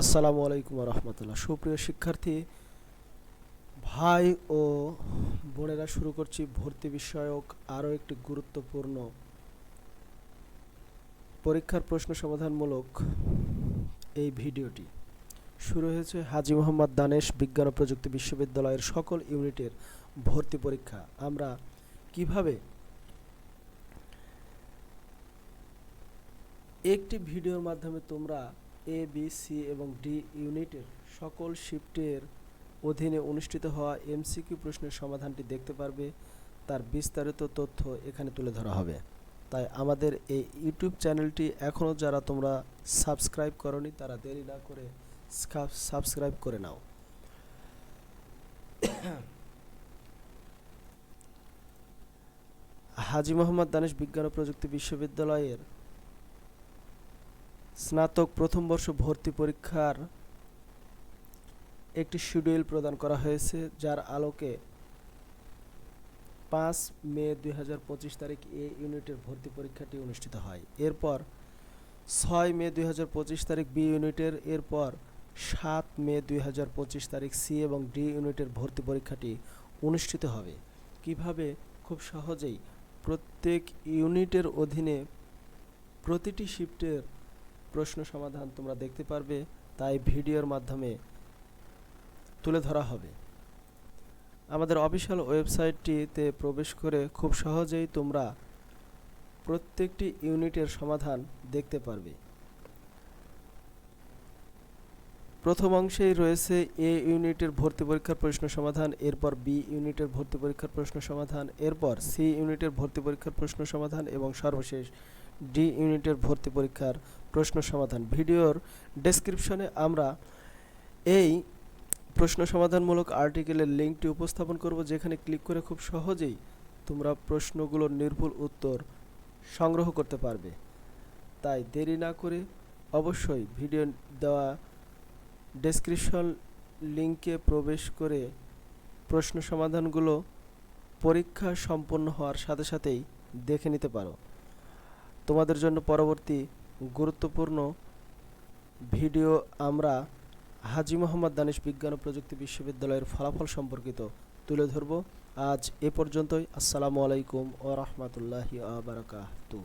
আসসালামু আলাইকুম রহমতুল্লাহ সুপ্রিয় শিক্ষার্থী, ভাই ও বোনেরা, শুরু করছি ভর্তি বিষয়ক আরও একটি গুরুত্বপূর্ণ পরীক্ষার প্রশ্ন সমাধানমূলক এই ভিডিওটি। শুরু হয়েছে হাজি মোহাম্মদ দানেশ বিজ্ঞান ও প্রযুক্তি বিশ্ববিদ্যালয়ের সকল ইউনিটের ভর্তি পরীক্ষা। আমরা কীভাবে একটি ভিডিওর মাধ্যমে তোমরা এ বি সি এবং ডি ইউনিটের সকল শিফটের অধীনে অনুষ্ঠিত হওয়া এমসিকিউ প্রশ্নের সমাধানটি দেখতে পারবে। তার বিস্তারিত তথ্য এখানে তুলে ধরা হবে। তাই আমাদের এই ইউটিউব চ্যানেলটি এখনও যারা তোমরা সাবস্ক্রাইব করনি, তারা দেরি না করে সাবস্ক্রাইব করে নাও। হাজি মোহাম্মদ দানেশ বিজ্ঞান ও প্রযুক্তি বিশ্ববিদ্যালয়ের স্নাতক প্রথম বর্ষ ভর্তি পরীক্ষার একটি শিডিউল প্রদান করা হয়েছে, যার আলোকে পাঁচ মে দুই হাজার পঁচিশ তারিখ এ ইউনিটের ভর্তি পরীক্ষাটি অনুষ্ঠিত হয়। এরপর ছয় মে দুই হাজার পঁচিশ তারিখ বি ইউনিটের, এরপর সাত মে দুই হাজার পঁচিশ তারিখ সি এবং ডি ইউনিটের ভর্তি পরীক্ষাটি অনুষ্ঠিত হবে। কীভাবে? খুব সহজেই। প্রত্যেক ইউনিটের অধীনে প্রতিটি শিফটের প্রশ্ন সমাধান তোমরা দেখতে পারবে, তাই ভিডিওর মাধ্যমে তুলে ধরা হবে। আমাদের অফিসিয়াল ওয়েবসাইটটিতে প্রবেশ করে খুব সহজেই তোমরা প্রত্যেকটি ইউনিটের সমাধান দেখতে পারবে। প্রথম অংশেই রয়েছে এ ইউনিটের ভর্তি পরীক্ষার প্রশ্ন সমাধান, এরপর বি ইউনিটের ভর্তি পরীক্ষার প্রশ্ন সমাধান, এরপর সি ইউনিটের ভর্তি পরীক্ষার প্রশ্ন সমাধান এবং সর্বশেষ ডি ইউনিটের ভর্তি পরীক্ষার প্রশ্ন সমাধান। ভিডিওর ডেসক্রিপশনে আমরা এই প্রশ্ন সমাধানমূলক আর্টিকেলের লিঙ্কটি উপস্থাপন করব, যেখানে ক্লিক করে খুব সহজেই তোমরা প্রশ্নগুলোর নির্ভুল উত্তর সংগ্রহ করতে পারবে। তাই দেরি না করে অবশ্যই ভিডিও দেওয়া ডেসক্রিপশন লিঙ্কে প্রবেশ করে প্রশ্ন সমাধানগুলো পরীক্ষা সম্পন্ন হওয়ার সাথে সাথেই দেখে নিতে পারো। তোমাদের জন্য পরবর্তী গুরুত্বপূর্ণ ভিডিও আমরা হাজি মোহাম্মদ দানিশ বিজ্ঞান ও প্রযুক্তি বিশ্ববিদ্যালয়ের ফলাফল সম্পর্কিত তুলে ধরব। আজ এ পর্যন্তই। আসসালামু আলাইকুম ও রহমতুল্লাহি আবরাকাতু